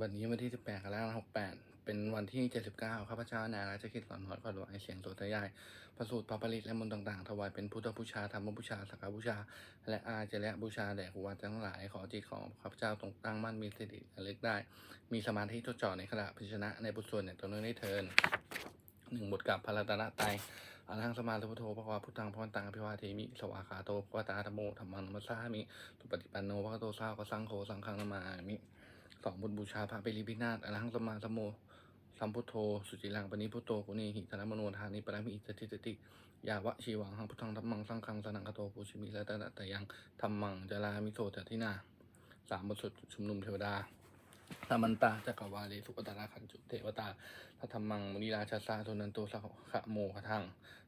บัดนี้วันที่ 18กรกฎาคม68 เป็นวันที่ 79ข้าพเจ้านาราชกิจสอนหอดขอถวายเสียงโสตยาย ประสูตรพระปริตและมนต์ต่างๆ ถวายเป็นพุทธบูชาธรรมบูชาสักการบูชา และอาเจและบูชาแด่ครูอาจารย์ทั้งหลาย ขอจิตของข้าพเจ้าตรงตั้งมั่นมีสติระลึกได้ มีสมาธิจดจ่อในขณะพิจารณาในบุตรส่วนในตัวนื่องได้เทินหนึ่งบทกับพระรัตนตรัยอาลังสมาธิพุทโธพระวาพุทธังพระวันตังอภิวาเทมิ สวาขาโตพระวตาธโมธรรมังนัสสามิสุปฏิปันโนพระโตสาวกสังโฆสังฆังนามามิ สองบุญบูชาพระเปริพินาศอรหังสมมาสมโมสัมพุทโธ สุจิลังปณิพุทโธกุเนหิธนมโนทานิปรมิอิจติจติยาวะชีวังหังพุทธังธรรมังสังฆังสนังคโตปุชิมิและตะตะยังธรรมังจรามิโสจตินาสามบทสวดชุมนุมเทวดาธรรมันตาจักรวาลีสุปตาราคันจุเทวตาพระธรรมังมุนีราชาสาโทนันโตสักขะโมขทัง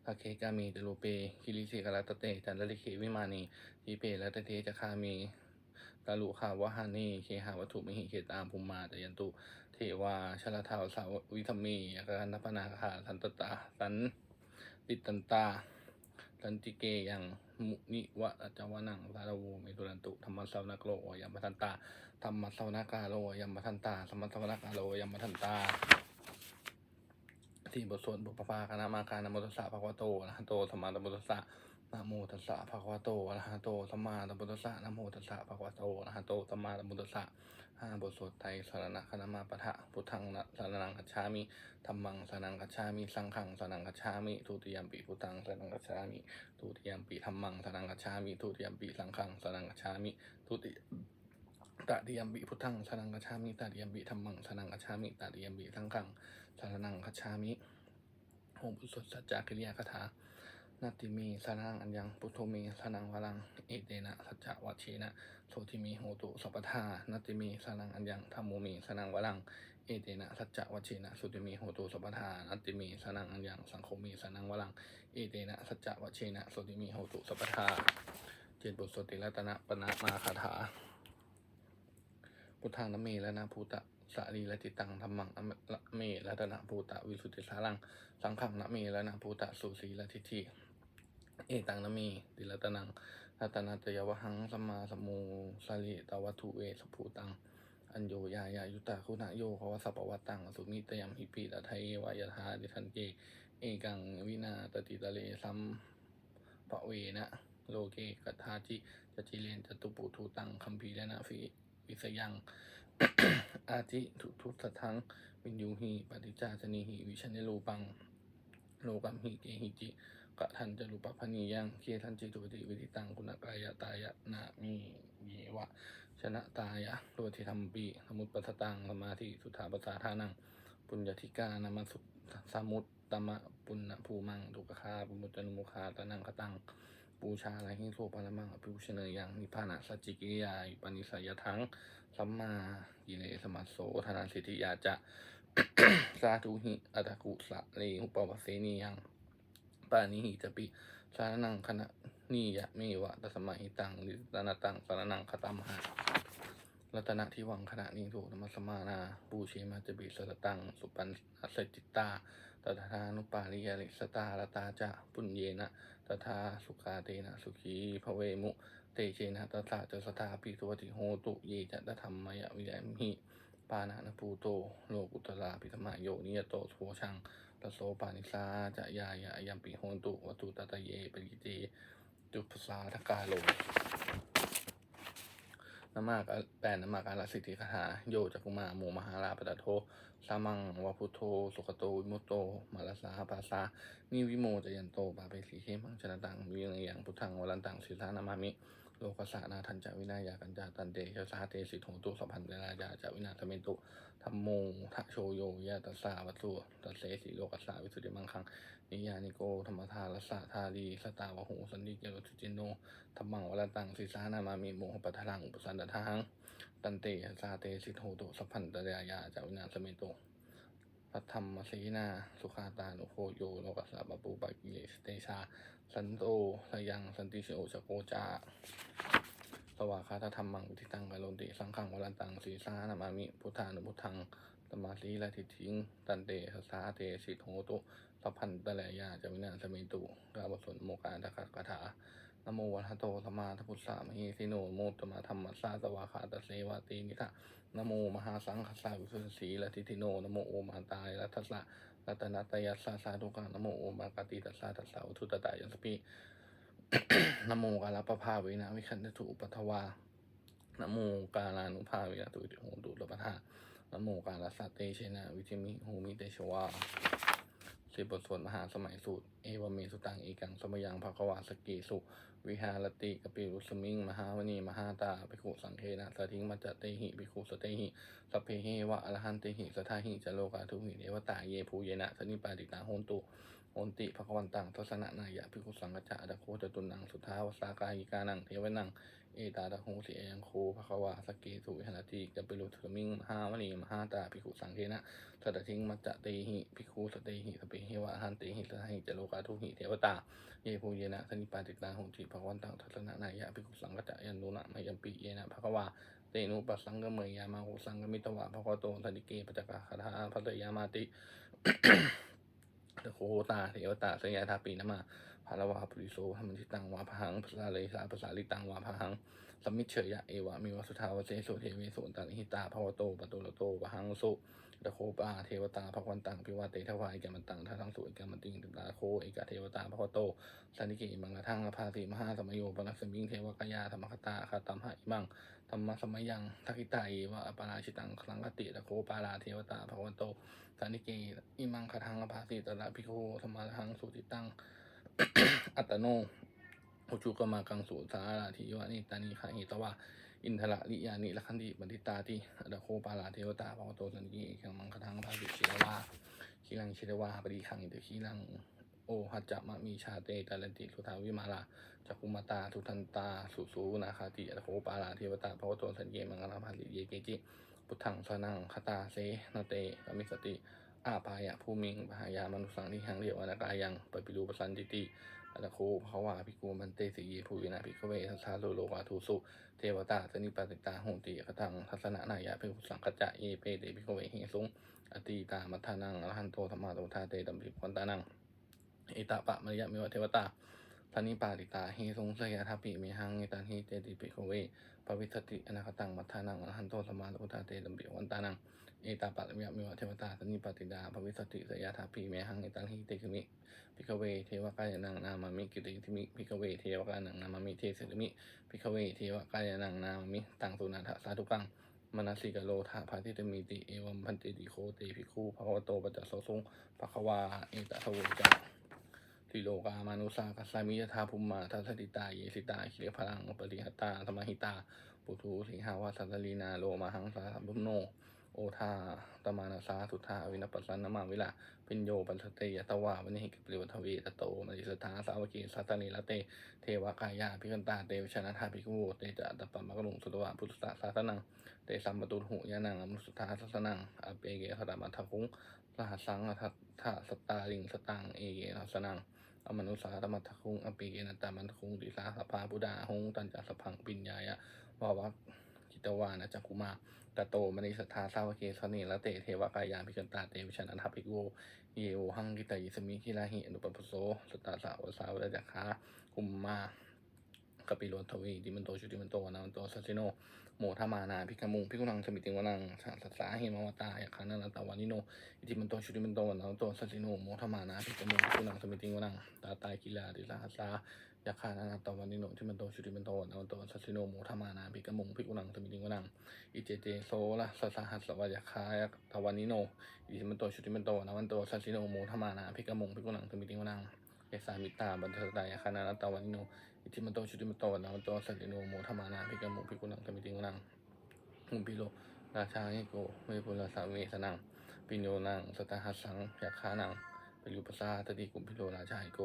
พระเคกามีเตโลเปคิริสิกรัตเตจันทริเควิมานีทีเปและตะเทจะคามี กาลุขาวะหานีเคหาวัตถุมิหิเขตามภูมิมาตยันตุ เทวาชลทาวสาวิธมีอาการนัปนาคาสันตตาสันติตันตาสันติเกยังมุนิวะจาวนังสารวเมตุรันตุธรรมสาวนักโลยัมปทันตาธรรมสาวนากาโลยัมปทันตาธรรมสาวนากาโลยัมปทันตาที่บทสวดบุพภาคณะมาการนโมตัสสะภะคะวะโตอะโตสมมาสัมพุทธัสสะ นะโมตัสสะภะคะวะโตอะระหะโตสัมมาสัมพุทธัสสะนะโมตัสสะภะคะวะโตอะระหะโตสัมมาสัมพุทธัสสะห้าบทสวดไตรสรณะคณมาปะทะพุทธังนะสรนังคัจฉามิธัมมังสรนังคัจฉามิสังฆังสรนังคัจฉามิทุติยมปิพุทธังสรนังคัจฉามิทุติยมปิธัมมังสรนังคัจฉามิทุติยมปิสังฆังสรนังคัจฉามิทุติตติยมปิพุทธังสนังกัจฉามิตติยมปิธรรมังสนังกัจฉามิตติยมปิสังฆังสนังกัจฉามิโอมบุตรสัจจกิริยาคาถา นาติมีสนังอัญญังพุทโธมีสนังวรังเอเตนะสัจจวัชเชนะโสติมีโหตุสัพทานาติมีสนังอัญญังธรรมโมมีสนังวรังเอเตนะสัจจวัชเชนะสุติมีโหตุสัพทานาติมีสนังอัญญังสังโฆมีสนังวรังเอเตนะสัจจวัชเชนะสุติมีโหตุสัพทาเจ็ดบทสวดติรัตนะปนะมาคาถาพุทธังนะเมและนะภูตะสารีและจิตตังธรรมังนะเมและนะภูตะวิสุทธิสารัง สังขังนะเมและนะภูตะสุสีและทิฏฐิ เอตังนะเมติรตนังรัตนาตยวหังสัมมาสัมโมสลีตวัตถุเวสภูตัง อัญโยยายายุตาคุณะโยภวสัพวัตตังสุมิตยมหิปิตะไทยวายทาดิทันเกเอกังวินาตติตะเลสัมปะเวนะโลเกกัทาจิจจิเลนจตุปุทูตังคัมภีและนะฟีวิสยัง อาทิทุทุสทังวินยูหีปฏิจจาสนีหีวิชเนโลปัง โลกัมหิเกหิจิ กะทันจรุปพนียังเกทันจิตุปฏิวิธิตังกุณกายตายะนามีเยวะ ชนะตายะโลทิธรรมปีสมุตปัสตังสมาธิสุทธาปัสสาทานัง ปุญญาธิกานามาสุสมุตตมะปุณณภูมังดุกคาปุมุตตนุมุคาตะนังคตัง ปูชาอะไรหิโสปรมังอภิวชเนยังนิพานะสัจจิกิริยาปานิสัยทังสัมมากิเลสมัสโสธนาสิทธิยาจะสาธุหิอัตกุสะเลหุปวัสเสนียัง ปานิหิจปิสารนังคณะนิยะเมวะตัสมาหิตังนิตนาตังสารนังคตัมหะรัตนะที่วังขณะนี้ถูกธรรมสมานาปูเชมาจบิสรตัง สุปันสจิตตาตถานุปาริยลิสตาลตาจะปุญเยนะตถาสุขาเตนะสุขีภเวมุ เตเชนะตถาจะสถาปิตัวติโหตุเยจะตธรรมยวิยมิปานานภูโตโลกุตลาปิธรรมโยนิยโตโทชัง ตโสปานิสาจะยายะยัมปิโหตุวัตุตตะเยปริจีจุปสาทกาโลนามากแปลนามากาลสิทธิคาถาโยจักุมาโมมหาราปตะโท สามังวะพุโธสุขโตวิมุตโตมาลาสาปาสานิวิโมจยันโตปาเปสีเคมังชนะตังวิยังยังพุทธังวรันตังสิทานามามิโลกสสะนาทันจะวินายากันจาตันเตชะสาเตสิทโหตุสัพพันเตรายาจะวินาทเมตุธัมโมทะโชโยยะตัสสาวัตถุตัสเสสิโลกสสะวิสุทธิมังคังนิยานิโกธรรมทารัสสะทาลีสตาวะหูสันติเกโรทุจินโนธัมมังวรันตังสิสานามามิโมหปัทธังอุปสันตทัง ตันเตสาเตสิทโหตุสัพพันตรายาจาวินาสเมโตปัทธรรมสีนา สุขาตานุโคโยโลกัสสะปปูปะกิเลสเตชา สันโตสยังสันติโชชโกจาสวากขาตธรรมังอุทิตังกะโลติสังขังวรันตังสีสานามามิพุทธานุพุทธังสมาสีละทิทิงตันเตสาเตสิทโหตุสัพพันตรายาจาวินาสเมตุกาบสนโมกาตะกักถา นโมวัฏโตสัมมาสัพุทธะมหิสิโนโมตมะธรรมสสาสวาคาตเสวะเตนิทะนโมมหาสังฆสาวิสุทธิสีละทิทิโนนโมโอมาตายรัตสะรัตนัตยัสสะสาธุกังนโมโอมากาติตัสสะตัสสะอุทุตตะยัสสปินโมกาลปะภาเวนะวิคันตุปัทวานโมกาลานุภาเวนะตุวิโหตุลปะทานโมกาลสัตเตเชนะวิจิมิหูมิเตชวาสิบบทสวดมหาสมัยสูตร เอวเมสุตังเอกังสมยังภควาสกีสุ วิหารติกปิรุสมิง มหาวณีมหาตาภิกขุสังเคนะสทิงมัจจเตหิภิกขุสเตหิสัพเพเหวะอรหันเตหิสทาหิจโลกาทุหิเดวตาเยภูเยนะสนิปาติตาโหนตุโอนติภควันตังทศนะนายะภิกขุสังกัจจะดโคจตุนังสุทธาวสากายิกานังเทวนัง เอตาดะโหสิเอยังโคภควาสกเกสุวิหารติกปิรุสมิงมหาวณีมหาตาภิกขุสังเคนะสัตทิงมัจจเตหิภิกขุสเตหิสเพเหวะหันเตหิสหิจโลกาทุหิเทวตา เยภูเยนะสนิปาติตาโหติภควันตังทัศนะนายะภิกขุสังกัจจะยันโนนะมยัมปิเยนะภควาเตนุปัสสังกเมยยามาหุสังกมิตวะภควโตสนิเกปจักกะคาถาพัตยามาติโคตาเทวตาสยาทาปีนมา ภารวาปุริโสธรรมทิตังวาพหังภาษาเลสาภาษาลิตังวาพหังสมมิชเฉยะเอวะมีวสุทาวเสโสเทวิโสตันหิตาภวโตปตุลโตวหังสุตะโคปาเทวตาภควันตังพิวาเตทวายแกมันตังทัทังสุเอกมันติงติตาโคเอกเทวตาภควโตสันนิเกมังกะทังอภาติมหาสมโยปนัสมิงเทวกายาธรรมคตาคาตัมหะอิมังธรรมะสมัยยังทักิตาเยวะอปาราชิตังคลังกติตะโคปาลาเทวตาภควันโตสันนิเกอิมังคทังอภาสิตระพิโคธรรมะทังสุติตัง อัตโนอุจุกมากังสุสาราธิวานิตานิขะหิตวะอินทระลิยานิละคันติบันทิตาติตะโคปาลาเทวตาภควันโตสันนิขังมังคทังอภาสิชิรวาขีลังชิรวาปริขังอิเตขีลังโอหัจจะมะมีชาเตตาลันติสุทาวิมาลาจักคุมาตาทุทันตาสุสูนาคาติอโคปาลาเทวตาภวโตสัญเยมังกรภาลิเยเกจิพุทธังสนังคตาเสนเตกมิสติ อาปายะภูมิงปหายามนุสังทิหังเรียวอนากายังปปิรูปสันติติอัตโคภาวาภิกูมันเตสีเยภูวินาภิกเวทัสสาโลโลวาทูสุเทวตาสนิปติตาหุติกตังทัศนะนายะเพื่อสังกัจจะเอเปเตภิกเวหิสุงอติตามัทานังอรหันโตธรรมาโตทาเตตัมภิวันตานังเอตาปะมริยะมิวเทวตา นิปาติตาเฮทรงสยาทาปิเมหังเอตันหิเตติปิโคเวปวิสติอนาคตังมัทธานังอรหันโตสมาตุทาเตตัมปิวันตานังเอตาปัตมิยะมิวะเทวตาสนิปาติดาปวิสติสยาทาปิเมหังเอตันหิเตคิมิพิกเวเทวกายนังนามามิกิติทิมิพิกเวเทวกายนังนามามิเทเสติมิพิกเวเทวกายนังนามามิตังสุนาทสาธุกังมนัสิกโลธาภาทิตมิติเอวัมพันติติโคติภิกขุภควโตปัจจโสสุงภควาเอตทโวจา ติโลกามานุสากัสามิยทาภูมิมาทัสติตาเยสิตาคิเลพลังปริหตตาธรรมหิตา ปุถุสิงหาวาสัตลีนาโลมาหังสาสัมพุโน โอทาตมานาสาสุทธาวินปปัสสนนมาวิลาปิญโยปัสสเตยตวาวันนิหิกิปริวัทเวตโตมริสทาสาวกีสัตนิละเต เทวกายาพิกันตาเตวชนะธาภิกขุเตจะตัปะมะกลุงสุตวะพุทธสสาสนังเตสัมปตุหุยานังอนุสุทาสัสนังอเปเกขดามัทคุงสหัสังอทัตถะสตตาลิงสตังเอเกทัสนัง อมนุสาธรรมัทคุงอปีเกนันตามันคุงติสาสภาพุดาหงตันจัสพังปิญญายะวาวักกิตวานะจักคุมาตะโตมณิสทธาสาวเกสเนละเตเทวกายาพิกันตาเตวิชันอันทัพิโกเยโอหังกิตายิสมิกิลาหิอนุปปโสสตาสาวสาวะจักขาคุมมากปิโลทวีดิมันโตชุติมันโตนามันโตสัสิโน โมทามานาพิกามุงพิกุนังสมิติงวนังสัสสาหิมาวตาอยาคานานตาวานิโนอิติมันโตชุติมันโตวันนาโตสัสิโนโมทมานาภิกขโมภิกุนังสมิติงวนังตาตายกิลาดิลาหัสายาคานานาวันนิโนที่มันโตชุติมันโตวันนาโตสัสิโนโมทมานาภิกขโมภิกุนังสมิติงวนังอิเจเจโซละสัสสหัสสวายาคายาตวันนิโนอิติมันโตชุติมันโตวันนาวันโตสัสิโนโมทมานาภิกขโมภิกุนังสมิติงวนัง เอสามิตาบันเทตายาคานานาตวันิโนอิติมันโตชุติมันโตนาวันโตสัสสิโนโมทมานาภิกขโมภิกุนังสมิติงวนังหุพิโลราชาหิโกเวปุลสาเวสนังปิโยนังสตาหัสสังยักขานังปยุปสาตติกุมพิโลราชาหิโก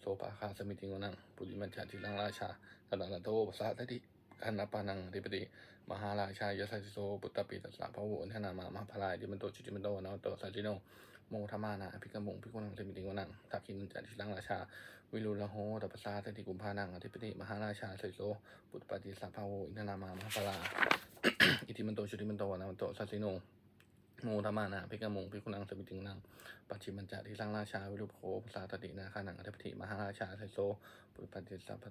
โสปาคาสมิติงวนังปุริมัญชาทิลังราชาสนันโตปสาตติคันนปานังธิปติมหาราชายสัสโสปุตตปิตัสสะพะโวอันธนามามหาพลายดิมันโตจุติมันโตนาโตสัจจิโน โมธมานาภิกขมงภิกุนังสมิติงวนังทักขินจันทิลังราชา วิรุลโหตปสสาตติกุมพานังอธิปติมหาราชาสิโสปุตตปฏิสัพพะโวอินทนามามหาพลาอิติมันโตชุติมันโตวนามันโตสัสสิโนโมธรรมานาภิกมุงภิกุนังสมิติงนังปัจฉิมัญจะที่สร้างราชา วิรุปโคภาษาตตินาคานังอัฏฐิมหาราชาไทโซปุริปัจจิสัพ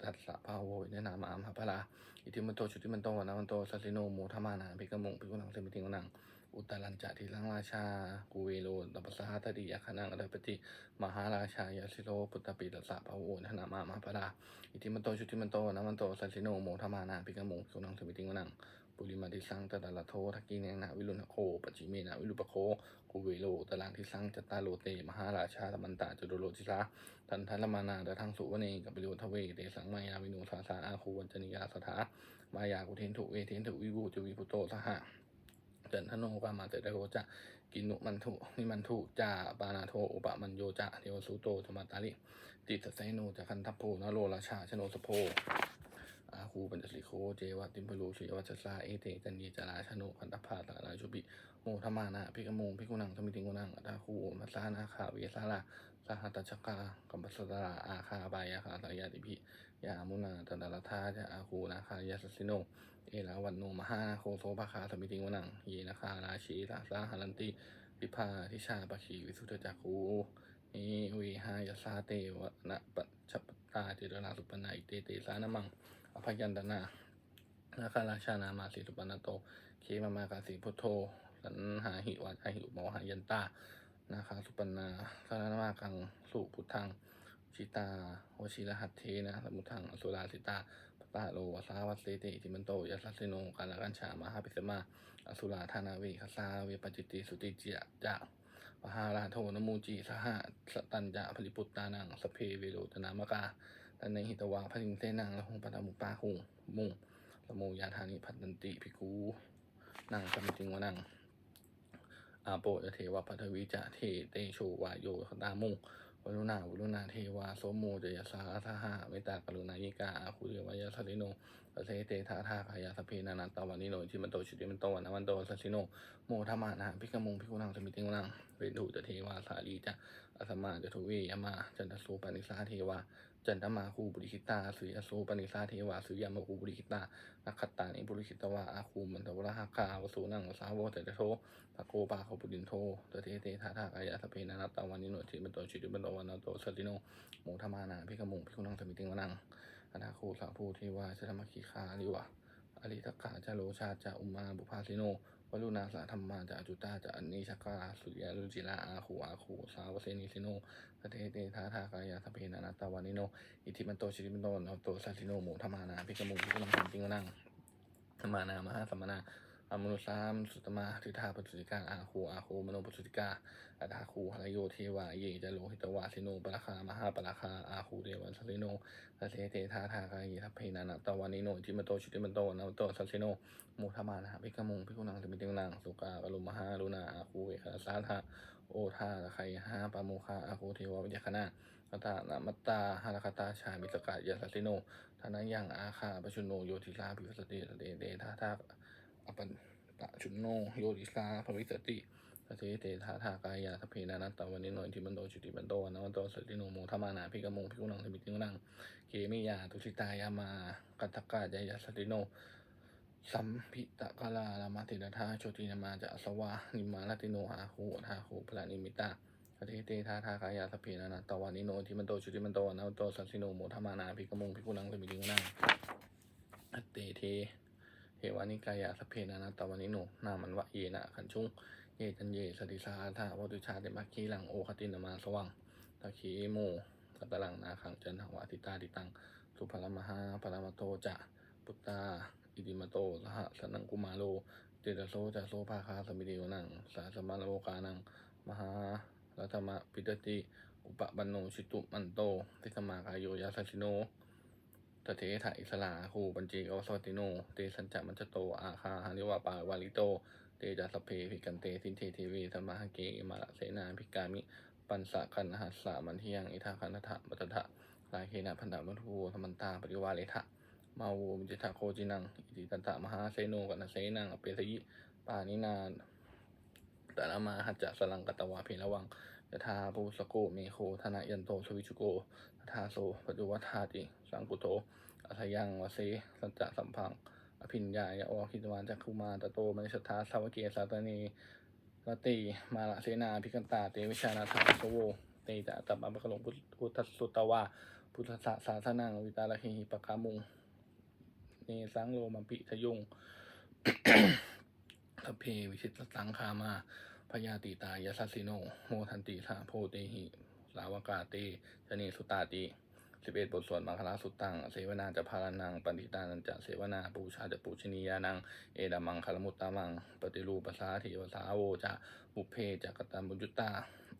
ตัสสะภาโวอินนามามหาพลาอิทิมันโตชุติมันโตวนามันโตสัสสิโนโมธรรมานาภิกมุงภิกุนังสมิติงนัง อุตรัญจะที่สร้างราชากูเวโลตัปสหัตติยาคานังอัฏฐิมหาราชายาสิโลปุตตปิตสะภาโวอิเนามามาพลาอิทิมันโตชุติมันโตนามันโตสัสสิโนโมธรรมานาภิกขมุงภิกขุนังสมิติงนังปุริมาทิสังตตะละโททักกิเนนะวิรุณโคปจิเมนะวิรุปโคกุเวโลตะลังทิสังจตตาโลเต มหาราชาตมันตาจุโดโลจิสาทันทันละมานาดะทังสุวเนกับปิโยทเวเตสังมายาวินุสาสาอาคูวัญจนิยาสถามายากุเทนถุเวเทนถุวิบูจวิพุโตสหะ จันทโนกามาเตตะโรจะกินุมันถุนิมันถุจาปานาโทอุปมันโยจะเทวสุโตจมาตาลิติตไสโนจะคันทัพโพนโรราชาชโนสโพอาคูปัญจสิโคเจวะติมพลูชีวัชสาเอเตจันยีจาราชโนคันตพาตาราชุบิโมธรรมานาพิกมุงพิกุนังสมิติกุนังอัตาคูมัสสานาคาเวสาลาสหัตชกากัมปสตราอาคาบายาคาสายาติพิ ยามุนาตันตรธาจะอาคูนาคายาสสิโน เอลาวันโนมหานาโคโซภาคาสมิติกุนัง เยนาคาราชีราสาหารันติพิพาทิชาปะขีวิสุทธจักคูเอเวหายาสาเตวะนะปัจฉปตาเจรนาสุปนาอิเตเตสานะมัง อภยันตนานาคาราชานามาสีสุปนาโต เคมามากาสีพุทโธสันหาหิวาจาหิวมหายันตานาคาสุปนาสานามากังสุพุทธัง ชิตาวชิรหัตเทนะสมุทังอสุราสิตาปตาโลวสาวัสเตติติมันโตยัสสสิโนกาลกันชามาหาปิสมาอสุราธานาเวคสาเวปจิติสุติจิยะจะปหาราโทนมูจีสหะสตัญจะผลิปุตตานังสเพเวโรตนามกาตันในหิตวาพริงเสนังละหงปตามุปาหุงมุงละโมยาธานิพันตันติภิกขุนังสมิติงวนังอาโปจะเทวปัทวิจะเทเตโชวาโยคตามุง วรุณาวรุณาเทวาโสโมจยสาสหะเมตตากรุณายิกาอาคุเรวายาสลิโนปเสเตทาทาขายาสเพนานันตวันนิโนจิมันโตชุติมันโตวันนวันโตสัสิโนโมธรรมานะพิกมุงพิกุนังสมิติงนังเวดูจะเทวาสาลีจะอสมมาจะทุเวยามาจันทสูปานิสาเทวา จันทมาคูบุริคิตาสุยอโสปนิสาเทวาสุยามาคูบุริคิตานักขตานิบุริคิตวาอาคูมันตวราหคาวสูนังสาวเตตโทปะโกปาขบุรินโทตเทเตทาทากายาสเพนานัตตาวันนิโนจิมันโตชิติมันโตวันนโตสติโนโมธมานาพิกมุงพิคุนังสมิติงวนังอนาคูสังภูเทวาชธรรมคีคาลิวะ อริทักขาจาโลชาจาอุมาบุภาสิโนวลุนาสาธรรมาจาจุตาจาอันนิชักกาสุยาลุจิลาอาคูอาคูสาวเซนิสิโนสเตเตทาทากายาสเพนานาตาวานิโน อิทิมันโตชิริมันโตนโตสัสิโนโมธรรมานาพิกมุงพิกุลังสัมปิงวนังธรรมานา มหาสัมมนา อมนุสามสุตมาทิธาปจุติกาอาคูอาคูมโนปจุติกาอัตาคูหรโยเทวาเยจะโลหิตวาสิโนปราคามหาปราคาอาคูเดวันสสิโนสเตเตทาทากายาสเพนานาตาวานิโนอิทิมโตชิริมโตนโตสัสิโนโมธรรมานาพิกมุงพิกุลังสัมปิงวนังสุกากลุมหาลุนาอาคูเวคาสาธาโอทาตะไคหาปาโมคาอาคูเทววิยคณาคตานามัตตาหารคตาชามิสกายาสัสิโนธนายังอาคาปชุโนโยติลาภิสติสเตเตทาทา อปันตะชุนโนโยติลาภวิสติสเตเตทาทากายาสพเพนานัตตวันนิโนทิมันโตจุติมันโตวันนวันโตสติโนโมธรรมานาพิกมงพิกุนังสมิติกุนังเกมิยาตุชิตายามากัตตกาจายาสติโนสัมพิตะกาลาลามาติดาธาโชตินามาจะสวานิมาลติโนอาคูทาคูพลานิมิตาสเตเตทาทากายาสพเพนานาตวานิโนทิมันโตชุติมันโตวันนวันโตสัสสิโนโมธรรมานาพิกมงพิกุนังสมิติกุนังอัตเตเท วานิกายาสเพนานาตวานิโนนามันวะเยนะขันชุงเยจันเยสติสาธาวตุชาเตมัคคีหลังโอคตินามาสว่างตะคีโมกัตตลังนาขังจันทวาติตาติตัง สุภลมหาปรมโตจะปุตตาอิติมาโตสหสนังกุมาโลเตตโซจะโซภาคาสมิติโยนังสาสมาโลกานัง มหารัตมะปิตติ อุปบันโนชิตุมันโตทิสมากายโยยาสัสสิโน ตเถถะอิสลาคูปัญจีกวสวติโน เตสัญจมัญชโต อาคาหานิวาปาวาลิโต เตจัสพเพภิกันเตสินเทเทวีธรรมหเกมาละเสนาภิกามิ ปันสะกันหัสสามันเทียง อิทาคันทะมัตถะลาเคนะพันธะมัทุโวธรรมันตาปริวาเลทะมาวูมิจิตาโคจินัง อิติตันตะมหาเซโนกันะเซนังอเปสยิปานินาตานามาหัจจะสลังกัตวาเพระวังยะทาภูสโกเมโคธนายันโตสวิชุโก ทาโซปัจจุวัฏาติสังกุโตอัทยังวเสสัจจะสัมพัง อภิญญายะอคิตวานจักคุมาตโตมณิสทาสาวเกสาตเนรตีมาละเสนาพิกันตาเตวิชานาถาสโวเตจะตับบัมกลงพุทธสุตวาพุทธสสาสนังวิตาลหิปะกามุงเนสังโลมัมปิทยุงทเพวิชิตสังคามาพยาติตายสัสสิโนโมทันติสาโพเตหิ สาวกาเตชนีสุตาติสิบเอ็ดบทสวดมังคลาสุตตังเสวนาจะพารานังปันติตานันจะเสวนาปูชาจะปูชนียานัง เอดามังคารมุตตามัง ปฏิรูปสาเทวสาโวจะบุเพจะกตัมบุญจุตตา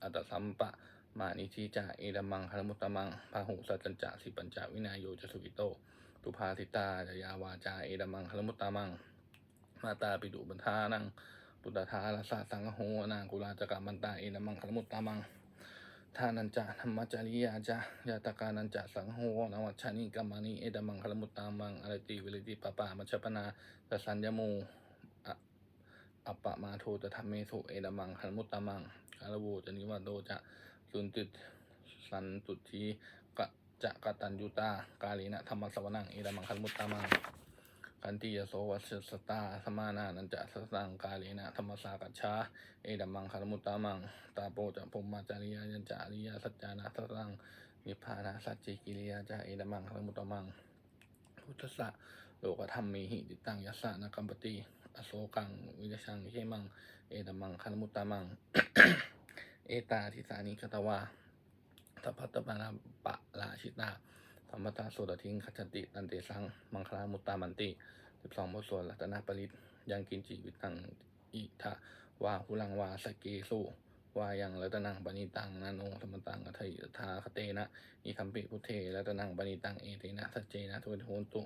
อัตสัมปะ มานิทีจะเอดามังคารมุตตามังพาหุสัจจันจะสิปัญจวินายโยจะสุกิโต ตุภาสิตาจะยาวาจาเอดามังคารมุตตามัง มาตาปิดุบันทานัง ปุตตะทาลสะสังโหนางกุลาจกามันตาเอนะมังคลมุตตามัง ทานันจะธรรมจาริยาจะยาตกานันจะสังโหนวัชชานิกัมมานิเอดามังคลมุตตามังอรติวิริติปะปามัชปนาสสัญญโมอะอัปปะมาโทจะทำเมสุเอดามังคลมุตตามังคารโวจะนิวัตโตจะสุนติสันตุทีกะจะกตัญยุตากาลีนะธรรมสวนังเอดามังคลมุตตามัง กันติยโสวัสสตาสมานานันจะสสังกาเลนะธรรมสากัจฉาเอดัมมังคารมุตตามัง ตาโปจะพมมาจาริยายันจะอริยสัจจานะสสังนิพพานะสัจจิกิริยาจะเอดัมมังคารมุตตามัง พุทธะโลกธรรมมีหิติตังยัสสะนะกัมปติอโศกังวิยชังเขมัง เอดัมมังคารมุตตามัง เอตาทิสานิคตวาสัพพตตปานาปะลาชิตา ธรรมตาโสดทิ้งขจติตันเตสัง มังคลามุตตามันติสิบสองบทสวดรัตนปริตยังกินจิวิตังอิทะวาหุลังวาสเกสุวายังรัตนังปณิตังนาโนธรรมตังอัทยทาคเตนะอิคัมปิพุทเทรัตนังปณิตังเอเตนะสัจเจนะทุโหนตุ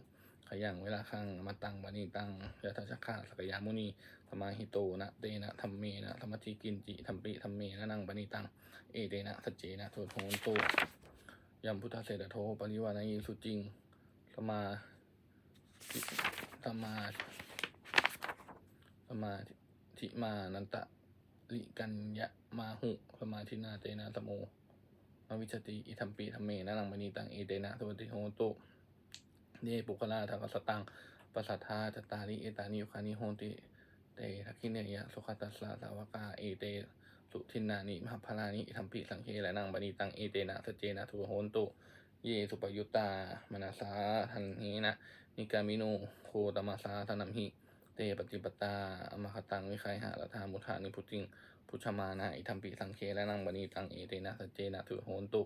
ขยังเวลาคังมาตังปณิตังยะทัชชะขาสกยามุนีธรรมาหิโตนะเตนะธรรมเมนะธรรมติกินจิธรรมปิธรรมเมนะนังปณิตังเอเตนะสัจเจนะทุโหนตุ ยัมพุทธเสดโทปริวานายิสุจริงสมาสมาสมาธิมานันตะลิกัญญะมาหุสมาธินาเตนะสโมมาวิชติอิทัมปีธรรมเมนะนังมณีตังเอเตนะสวัสดิโหตุเนปุคลาทากสตังปัสสัทธาจตาริเอตานิยุคานิโหติเตทักขิเนยะสุขตัสสะสาวกาเอเต สุทินนานิมหพลานิธรรมปิสังเคและนางบณีตังเอเตนะสเจนะทุโหนตุ เยสุปยุตตามนาสาทันหินะ นิกามิโนโคตมาสาธนัมหิ เตปฏิปตาอมคตังวิไคหะละธามุทานิพุจิงพุชมานาอิธรรมปิสังเคและนางบณีตังเอเตนะสเจนะทุโหนตุ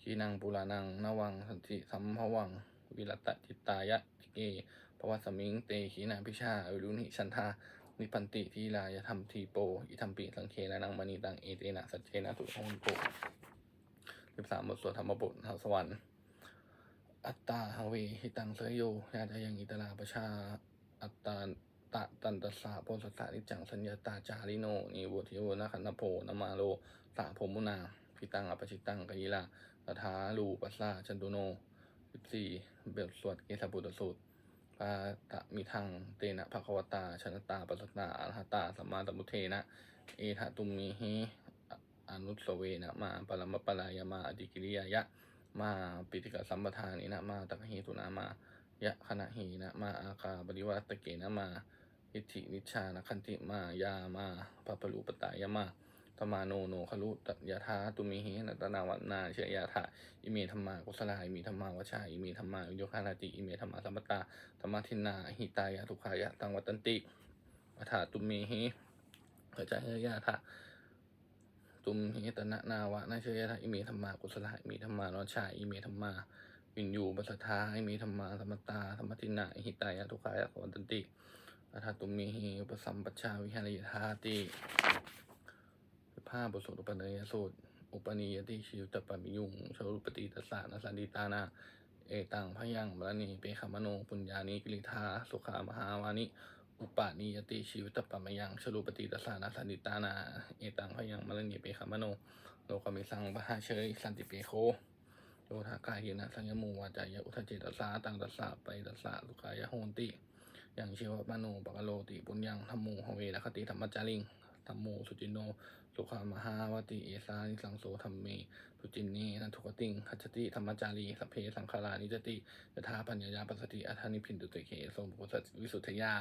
ชีนังปุรานังนวังสันติสัมภวัง วิรตจิตตายะเกปวัสสมิงเตขีนาพิชาอรุณิชันทา นิพันติทีลายธรรมทีโปอิธรรมปิสังเคและนางมณีตังเอเตนะสัจเจนะสุโหนโตสิบสามบทสวดธรรมบททาสวรรค์ อัตตาหเวหิตังเสยโยยาตายังอิตลาประชา อัตตาตะตันตสาโพสสะนิจังสัญญาตาจาริโนนิโวทิโวนะขันโพนามาโลสาพมุนาพิตังอปชิตังกยิลาตถาลูปัสสาชันตุโนสิบสี่เบลสวดเกสบุตรสูตร ปาตะมิทังเตนะภควตาชนตาปัสสตาอรหตาสัมมาสัมพุทเทนะ เอทะตุมมิหิอนุสเวนะมาปรมปรายมาอดิกิริยายะ มาปิติกสัมปทานินะมาตักหิตุนามายะขณะหีนะมาอาคาบริวัตเกนะมาอิทินิชานะคันติมายามาปะปรูปตายามา ธรรมาโนโนคลุตยะธาตุมิหินัตนาวันาเชยาธาอิเมธรรมากุศลาอิเมธรรมาวชาอิเมธรรมาวิโยคานาติอิเมธรรมาสัมปตาธรรมทินาหิตายะทุขายะตังวัตตันติอัฏฐาตุมิหิกระจายยะธาตุมหิตนะนาวะนาเชยทะอิเมธรรมากุศลอิเมธรรมานชาอิเมธรรมาวินยูปัสสทาอิเมธรรมาธรรมตาธรรมตินาหิตายะทุขายะวัตันติอัฏฐตุมิหิอุปสัมปชชาวิหารยธาติ ผ้าบทสวดอุปเนยสูตร อุปนิยติชิวตปะมิยุงชรุปติตสสะนสันติตานา เอตังพยังมรณีเปขมโนปุญญานิกิริธาสุขามหาวานิ อุปาณิยติชีวิตปะมยังชลูปฏิตสานาสันติตานา เอตังพยังมรณีเปขมโนโลกมิสังปะหาเชยสันติเปโคโยธากายนะสัญญมูวาจายะอุทจเจตัสสาตังตัสสะไปตัสสะสุขายะโหนติอย่างชีวะมโนปะกะโลติปุญญังธรรมูหเวรคติธรรมจาริงธรรมโมสุจินโน สุขามหาวติเอสานิสังโสธรรมเมสุจินนีนันทุกติงขัจติธรรมจารีสัพเพสังขารานิจติยถาปัญญายาปัสสติอัฏฐานิพินตุเตเขสมปุสวิสุทธยา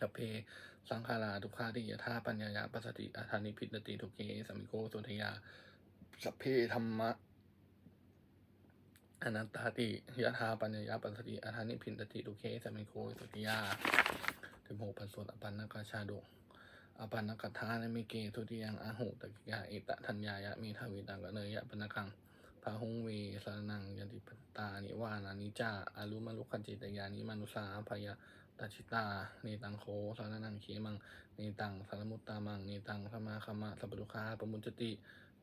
สัพเพสังขาราทุกขาติยถาปัญญายะปัสสติอาธานิพิตติทุกเกสมิโกสุทยาสัพเพธรรมะอนัตตาติยะธาปัญญายาปัสสติอาธานิพินตติทุเคสมิโกสุติยาถึงหกปัสสวดอปันนกาชาดก อปันนกทานมิเกทุติยังอาหุตกิยาเอตทัญญายะมีทวิตังกเนยะปนกังพาหุงเวสรนังยันติปตานิวานานิจาอารุมาลุคันจิตยานิมนุสาพยาตชิตาเนตังโคสารนังเขมังเนตังสารมุตตามังเนตังสมาคมะสัพพุคาปมุจจติ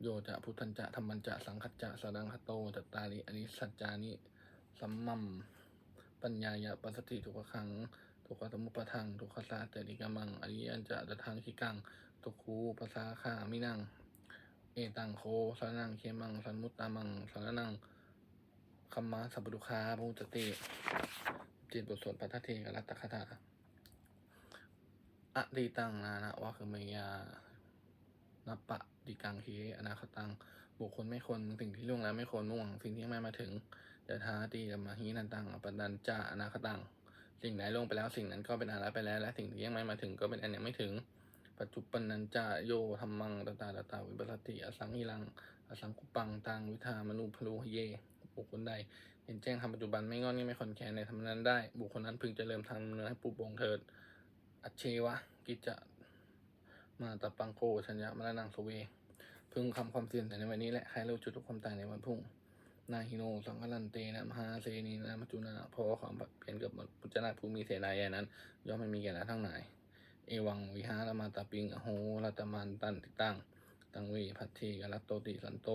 โยจะพุทธันจะธรรมันจะสังคัจจะสดังคโตจัตตาริอนิสัจจานิสัมมัมปัญญายะปัสสติทุกขัง ทุกขสมุปทังทุกขสาเตริกามังอริยันจะตทางคิกังทุกขูปัสาขามินัง เอตังโคสรนังเคมังสันมุตตามังสรนังคัมมาสัพพุคาภูจติจิตบทสวดปัทเทกรัตตคาถาอะดีตังนานาวะคือเมยานับปะดิกังเฮอนาคตัง บุคคลไม่ควรสิ่งที่ล่วงแล้วไม่ควรม่วง สิ่งที่ไม่มาถึงเดท้าตีธรรมาฮีนันตังอปดันจาอนาคตัง สิ่งไหนลงไปแล้วสิ่งนั้นก็เป็นอารัไปแล้ว และสิ่งที่ยังไม่มาถึงก็เป็นอันยังไม่ถึง ปัจจุปันนันจาโยธรรมังตตาตตาวิปัสสติอสังหิลังอสังคุปังตังวิธามนุพลูเยบุคคลใดเห็นแจ้งทำปัจจุบันไม่งอนนี่ไม่คอนแคนในทำนั้นได้ บุคคลนั้นพึงจะเริ่มทำเนื้อให้ปูโปร่งเถิด อัจเชวะ กิจจะมาตะปังโกชัญญะมรณังสเว พึงคำความเสี่ยงแต่ในวันนี้แหละใครเร็วจุดทุกความตายในวันพรุ่ง นาฮิโน สังฆลันเตนะมหาเสนีนะมัจจุนาเพราะว่าความเปลี่ยนกับพุจนาภูมิเสนาใหญ่นั้น ย่อมไม่มีแก่ละทั้งหลายเอวังวิหารมาตาปิงอโหรัตมันตันติตังตังเวพัทธีกรัตโตติสันโต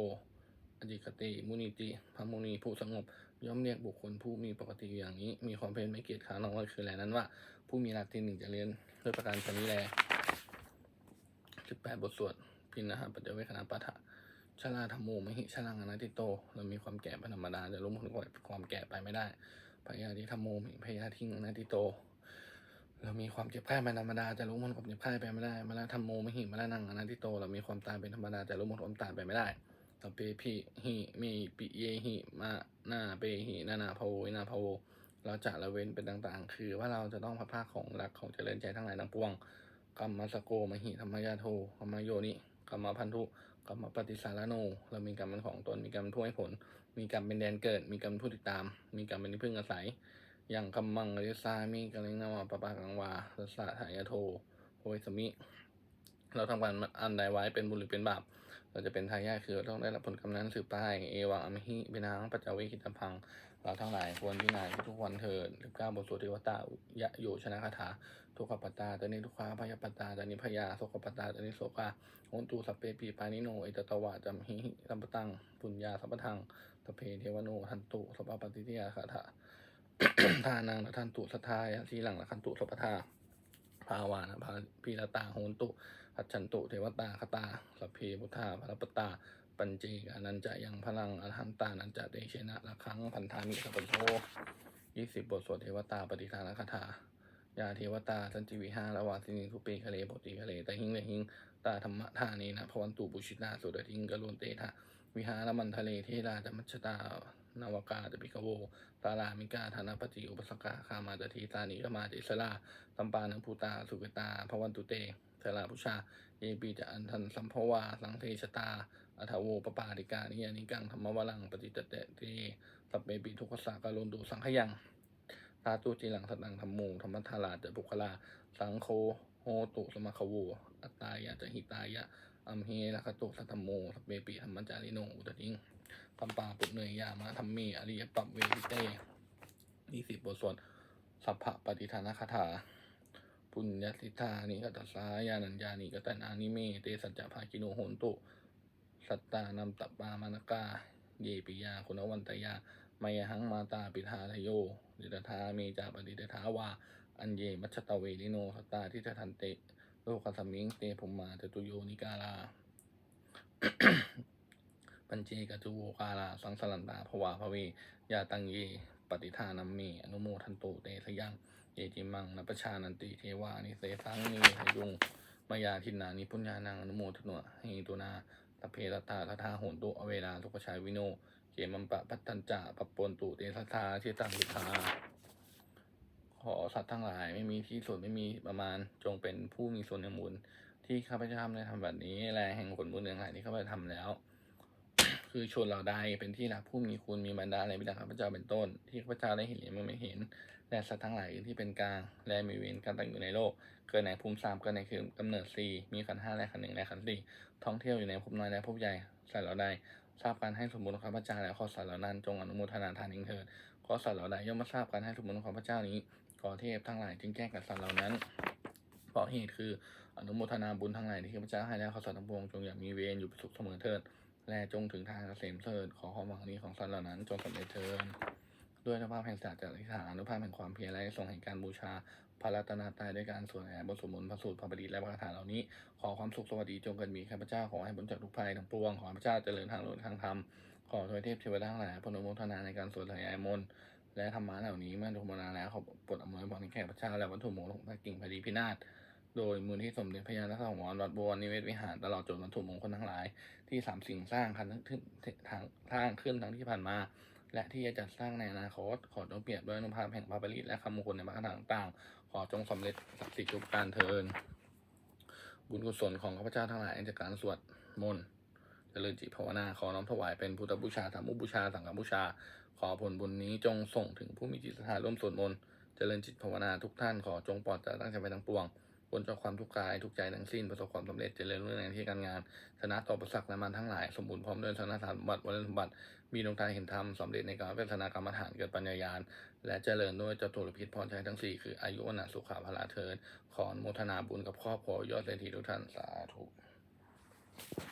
อจิกติ มุนิติพระมุนีผู้สงบ ย่อมเรียกบุคคลผู้มีปกติอย่างนี้ มีความเป็นไม่เกียจขานองว่าคือแลนั้นว่า ผู้มีหลักที่หนึ่งจะเรียนด้วยประการชนี้แลสิบแปดบทสวดพินนะฮะปัจจเวคณะปะทะ ชราธรรมโมมหิชลังอนัตติโต เรามีความแก่เป็นธรรมดาจะล้มพ้นความแก่ไปไม่ได้พยาธิธรรมโมมหิพยาธิงอนัตติโต เรามีความเจ็บไข้เป็นธรรมดาจะล้มพ้นความเจ็บไข้ไปไม่ได้มาละธรรมโมมหิมาละนังอนัตติโต เรามีความตายเป็นธรรมดาจะล้มพ้นความตายไปไม่ได้ตเปพิหิมีปิเยหิมาหน้าเปหินานาภโวนาภโวเราจะละเว้นเป็นต่างๆ คือว่าเราจะต้องพัดภาคของรักของเจริญใจทั้งหลายทั้งปวงกรรมสโกมหิธรรมยาโทกรรมโยนิกรรมพันธุ กรรมปฏิสารโน เรามีกรรมเป็นของตน มีกรรมเป็นผู้ให้ผล มีกรรมเป็นแดนเกิด มีกรรมผู้ติดตาม มีกรรมเป็นที่พึ่งอาศัย อย่างกรรมังอริสามีกัลงนาวาปะปากังวาสสะทายโทโพยสมิ เราทำการอันใดไว้เป็นบุญหรือเป็นบาป เราจะเป็นทายาทคือต้องได้รับผลกรรมนั้นสืบไป เอวังอมหิเบนางปัจจเวคิตพัง เราทั้งหลายควรที่นายทุกวันเถิดหรือก้าบทสวดเทวตายะโยชนะคาถา ทุกขปตาตานิทุกขาพยาปตาตานิพยาโสกปตาตานิโสกาโหนตูสัพเพปีปานิโนเอตตวะจัมหิสัมปตังปุญญาสัมปทังสพเพเทวโนทันตุสัพปฏิทิยาคาถาทานังละทันตุสทายะทีหลังละคันตุสัพทาภาวานะภาพีรตาโหนตุอัจฉันตุเทวตาคตาสัพเพพุทธาพระปตาปัญจกานันจะยังพลังอรหันตานันจะเดชนะละครั้งพันธามิสัพโทยี่สิบบทสวดเทวตาปฏิทานคาถา ยาเทวตาสันติวิหารวาสินีทุเปคะเลปติคะเลตะหิงเลหิงตาธรรมะทานีนะพวันตุปุชิตาสุดทิงกะลุนเตทะวิหารมันทะเลเทราจมัชตานาวกาตปิกโว ตาลามิกาธนปฏิอุปสกาคามาตทีตานิกมาติสลาตัมปานังภูตา สุกตาพวันตุเตสลาพุชา เยปีจะอันทันสัมภวา สังเทชตา อัทโวปปาติกานิยานิกังธรรมวลังปฏิจเตเตสัพเปปิทุกขสากาลุนตุสังขยัง ตาตุจีหลังสตังธรรมโมธรรมทาราจะบุคลา สังโคโหตุสมาคโวอัตตายะจะหิตายะอัมเฮละคตุสัตมโมสเปปิธรรมจาริโนอุตติงคำปาปุเนยยามะธรรมเมอริยปัปเวทิเตยี่สิบบทสวดสัพพะปฏิทานคาถา ปุญญสิทธานิกตัสสายานัญญานิกตันานิเม เตสัจจะภาคิโนโหนตุ สัตตานัมตปปามานกา เยปิยาคุณวันตยามายหังมาตาปิทาทโย ดิตถาเมจาปฏิเดถาวาอันเยมัชชตเวลิโนสตาทิฏทันเตโลกัสมิงเตภุมมาจตุโยนิกาลาปัญเจกจุโวกาลา สังสลันตาภวาภเวยาตังเยปฏิทานัมเมอนุโมทันโตเตสยังเยจิมังนัปชานันติเทวานิเสสังนิหยุงมายาทินานิพุญญานังอนุโมทนาเฮตุนาตะเพรตาทาโหนตุอเวลาทุกชัยวิโน เกมัมปะพัตตัญจะปะปนตุเตสะทาชิตังสุทาขอสัตว์ทั้งหลายไม่มีที่สุดไม่มีประมาณจงเป็นผู้มีส่วนในบุญที่ข้าพเจ้าได้ทำแบบนี้และแห่งผลบุญเนืองหลายที่ข้าพเจ้าทำแล้ว คือชนเหล่าใดเป็นที่รักผู้มีคุณมีบรรดาในบิดาข้าพเจ้าเป็นต้น ที่ข้าพเจ้าได้เห็นหรือไม่เห็นและสัตว์ทั้งหลายอื่นที่เป็นกลางและมีเวรการตั้งอยู่ในโลก เกิดในภูมิสามเกิดในคือกำเนิดสี่มีขันห้าและขันหนึ่งและขันสี่ท่องเที่ยวอยู่ในภพน้อยและภพใหญ่สัตว์เหล่าใด ทราบการให้สมบูรณ์ของข้าพเจ้าแล้วขอสัตว์เหล่านั้นจงอนุโมทนาทานเองเถิดขอสัตว์เหล่าใดย่อมมาทราบการให้สมบูรณ์ของข้าพเจ้านี้ขอเทพทั้งหลายจึงแก้กับสัตว์เหล่านั้นเพราะเหตุคืออนุโมทนาบุญทั้งหลายที่ข้าพเจ้าให้แล้วขอสัตว์ทั้งปวงจงอย่ามีเวรอยู่เป็นสุขเสมอเถิดและจงถึงทางเกษมเถิดขอความหวังนี้ของสัตว์เหล่านั้นจงสำเร็จเถิดด้วยอนุภาพแห่งศาสตร์จากอธิษฐานอนุภาพแห่งความเพียรและทรงแห่งการบูชา พระรัตนตรัยด้วยการสวดแห่บทสวดมนต์พระสูตรพระบดีและพระคาถาเหล่านี้ ขอความสุขสวัสดีจงเกิดมีข้าพเจ้าขอให้พ้นจากทุกภัยทั้งปวง ขอข้าพเจ้าเจริญทางโลกทางธรรม ขอทวยเทพเทวดาทั้งหลายพนมโมทนาในการสวดถวายมนต์และธรรมะเหล่านี้เมื่อถูกมนาแล้วขอปรดอำนวยพรให้แก่พระเจ้าและวัตถุมงคลของพระกิ่งพอดีพินาศโดยมูลที่สมเด็จพระยาณสังวรวัดบวรนิเวศวิหารตลอดจนวัตถุมงคลทั้งหลาย ที่สามสิ่งสร้างคันขึ้นทางสร้างขึ้นทั้งที่ผ่านมา และที่จะจัดสร้างในอนาคตขอจงเปรียบด้วยอนุภาพแห่งพระบริตและคำมงคลในพระคาถาต่างๆ ขอจงสำเร็จศักดิ์สิทธิ์ทุกการเทิน บุญกุศลของข้าพเจ้าทั้งหลายจากการสวดมนต์เจริญจิตภาวนาขอน้อมถวายเป็นพุทธบูชาธรรมบูชาสังฆบูชา ขอผลบุญนี้จงส่งถึงผู้มีจิตศรัทธาร่วมสวดมนต์เจริญจิตภาวนาทุกท่านขอจงปลอดจากตั้งใจไปทั้งปวงพ้นจากความทุกข์กายทุกใจทั้งสิ้นประสบความสำเร็จเจริญรุ่งเรืองในที่การงานชนะต่อประสักและมันทั้งหลาย สมบูรณ์พร้อมด้วยชนะสารสมบัติวันสมบัติมีดวงตาเห็นธรรมสำเร็จในการเป็นธนากรรมฐานเกิดปัญญายาณ และเจริญด้วยจตุรพิษพรชัยทั้งสี่คืออายุวนาสุขาพลาเทินขออนุโมทนาบุญกับครอบครัวยอดเศรษฐีทุกท่านสาธุ